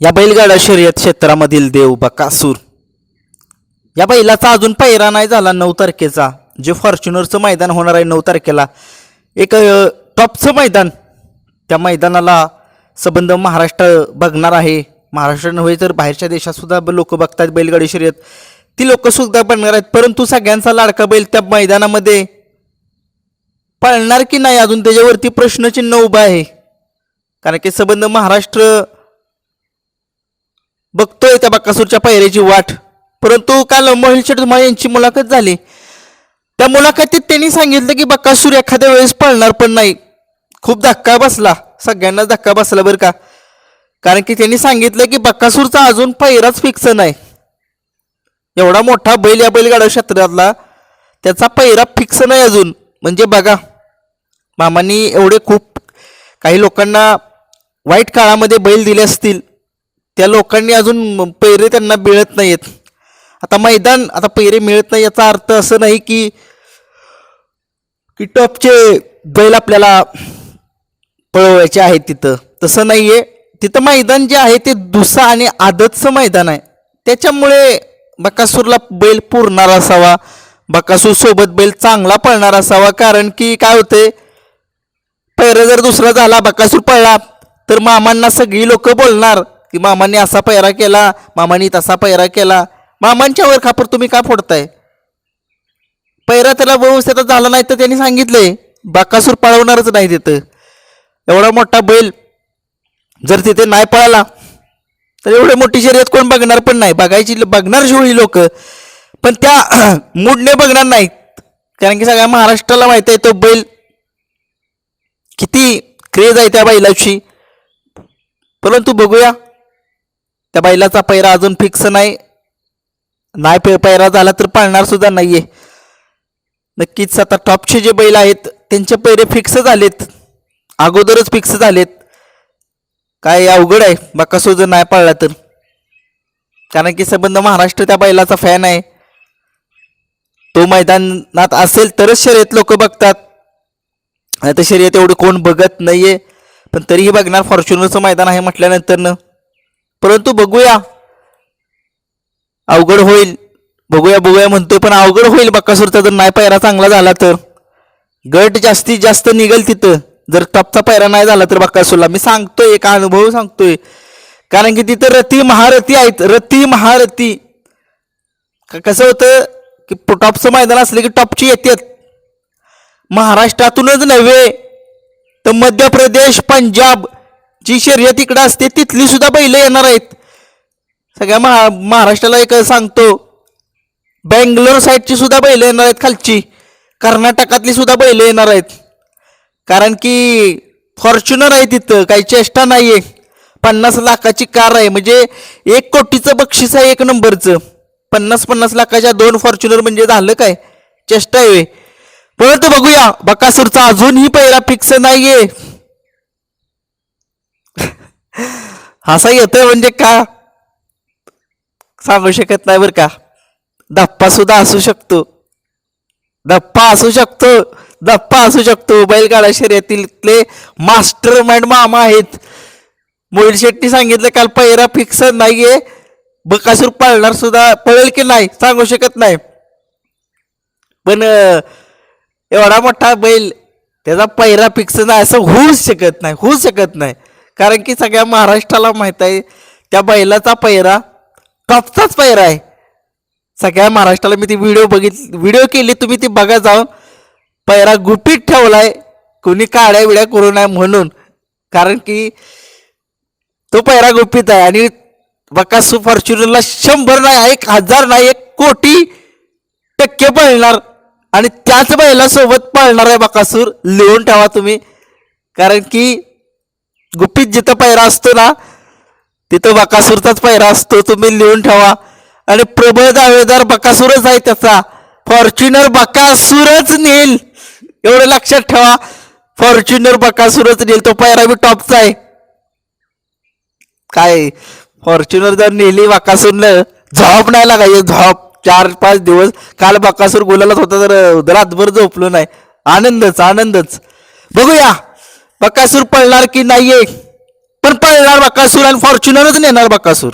या बैलगाडा शर्यत क्षेत्रामधील देव बकासूर या बैलाचा अजून पहिरा नाही झाला नऊ तारखेचा. जे फॉर्च्युनरचं मैदान होणार आहे नऊ तारखेला. एक टॉपचं मैदान. त्या मैदानाला संबंध महाराष्ट्र बघणार आहे. महाराष्ट्र नव्हे तर बाहेरच्या देशातसुद्धा लोक बघतात बैलगाडी शर्यत. ती लोकसुद्धा बघणार आहेत. परंतु सगळ्यांचा लाडका बैल त्या मैदानामध्ये पळणार की नाही अजून त्याच्यावरती प्रश्नचिन्ह उभं आहे. कारण की संबंध महाराष्ट्र बघतोय त्या बक्कासूरच्या पायऱ्याची वाट. परंतु काल मोहिल शेटमा यांची मुलाखत झाली. त्या मुलाखतीत त्यांनी सांगितलं की बक्कासूर एखाद्या वेळेस पळणार पण नाही. खूप धक्का बसला. सगळ्यांनाच धक्का बसला बरं का. कारण की त्यांनी सांगितलं की बक्कासूरचा अजून पैराच फिक्स नाही. एवढा मोठा बैल या बैलगाडा क्षेत्रातला त्याचा पैरा फिक्स नाही अजून. म्हणजे बघा मामांनी एवढे खूप काही लोकांना वाईट काळामध्ये बैल दिले असतील. त्या लोकांनी अजून पैरे त्यांना मिळत नाहीत. आता मैदान आता पैरे मिळत नाही याचा अर्थ असं नाही की की टॉपचे बैल आपल्याला पळवायचे आहेत तिथं. तसं नाही आहे तिथं मैदान जे आहे ते दुसरं आणि आदतचं मैदान आहे. त्याच्यामुळे बकासूरला बैल पुरणार असावा. बकासूर सोबत बैल चांगला पळणार असावा. कारण की काय होते पैरा जर दुसरा झाला बकासूर पळला तर मामांना सगळी लोक बोलणार. की मामांनी असा पैरा केला मामांनी तसा पैरा केला. मामांच्यावर खापर तुम्ही का फोडताय? पैरा त्याला व्यवस्थित झाला नाही तर त्यांनी सांगितलंय बाकासूर पळवणारच नाही तिथं. एवढा मोठा बैल जर तिथे नाही पळाला तर एवढी मोठी शर्यत कोण बघणार पण नाही. बघायची बघणार शिवळी लोक. पण त्या मूडने बघणार नाहीत. कारण की सगळ्या महाराष्ट्राला माहिती आहे तो बैल किती क्रेज आहे त्या बैलाची. परंतु बघूया. त्या बैलाचा पैरा अजून फिक्स नाही. नाही पे पैरा झाला तर पाळणार सुद्धा नाहीये. नक्कीच आता टॉपचे जे बैल आहेत त्यांचे पैरे फिक्स झालेत. अगोदरच फिक्स झालेत. काय अवघड आहे बकासूर जर नाही पाळला तर. कारण की संबंध महाराष्ट्र त्या बैलाचा फॅन आहे. तो मैदानात असेल तरच शर्यत लोक बघतात. नाही तर शर्यत एवढं कोण बघत नाहीये. पण तरीही बघणार फॉर्च्युनरचं मैदान आहे म्हटल्यानंतरनं. परंतु बघूया. अवघड होईल. बघूया बघूया म्हणतोय पण अवघड होईल. बक्कासूरचा जर नाही पायरा चांगला झाला तर. गट जास्तीत जास्त निघेल तिथं. जर टपचा पायरा नाही झाला तर बक्कासूरला. मी सांगतोय एक अनुभव सांगतोय. कारण की तिथं रती महारथी आहेत. रती महारथी. कसं होतं की टॉपचं मैदान असलं की टॉपची येतात महाराष्ट्रातूनच नव्हे तर मध्य प्रदेश पंजाब जी शर्यत इकडं असते तिथली सुद्धा बैल येणार आहेत. सगळ्या महा महाराष्ट्राला एक सांगतो बेंगलोर साईडची सुद्धा बैल येणार आहेत खालची. कर्नाटकातली सुद्धा बैल येणार आहेत. कारण की फॉर्च्युनर आहे तिथं काही चेष्टा नाही आहे पन्नास लाखाची कार आहे म्हणजे एक कोटीचं बक्षीस आहे एक नंबरचं. पन्नास पन्नास लाखाच्या दोन फॉर्च्युनर म्हणजे झालं काय? चेष्टा आहे. परत बघूया बकासूरचा अजूनही पहिला फिक्स नाहीये. असा येतोय म्हणजे का? सांगू शकत नाही बरं का? धप्पा सुद्धा असू शकतो. धप्पा असू शकतो. धप्पा असू शकतो. बैलगाडा शर्यतीतले मास्टर माइंड मामा आहेत. मोहित शेट्टी सांगितलं काल पहिरा फिक्स नाहीये. बकासूर पळणार सुद्धा पळेल की नाही? सांगू शकत नाही. पण एवढा मोठा बैल त्याचा पहिरा फिक्स नाही असं होऊच शकत नाही. होऊ शकत नाही. कारण की सगळ्या महाराष्ट्राला माहीत आहे त्या बैलाचा पैरा टॉपचाच पैरा आहे. सगळ्या महाराष्ट्राला मी ती व्हिडिओ बघित व्हिडिओ केली तुम्ही ती बघा जाऊन. पैरा गुपित ठेवलाय कोणी काड्या विड्या करू नये म्हणून. कारण की तो पैरा गुपित आहे आणि बका फॉर्च्युनरला शंभर नाही एक हजार नाही एक कोटी टक्के पळणार. आणि त्याच बैलासोबत पळणार आहे बकासूर लिहून ठेवा तुम्ही. कारण की गुपित जिथं पायरा असतो ना तिथं बकासूरचाच पायरा असतो तुम्ही लिहून ठेवा. आणि प्रबळ दावेदार बकासूरच आहे त्याचा. फॉर्च्युनर बकासूरच नेल. एवढं लक्षात ठेवा. फॉर्च्युनर बकासूरच नेल. तो पायरा बी टॉपचा आहे. काय? फॉर्च्युनर जर नेली बकासूरनं झॉप नाही लागायचं झॉप. चार पाच दिवस. काल बकासूर गोलालाच होता तर रातभर झोपलो नाही. आनंदच आनंदच. बघूया. बकासूर पळणार की नाहीये? पण पळणार बकासूर आणि फॉर्च्युनरच नेणार बकासूर.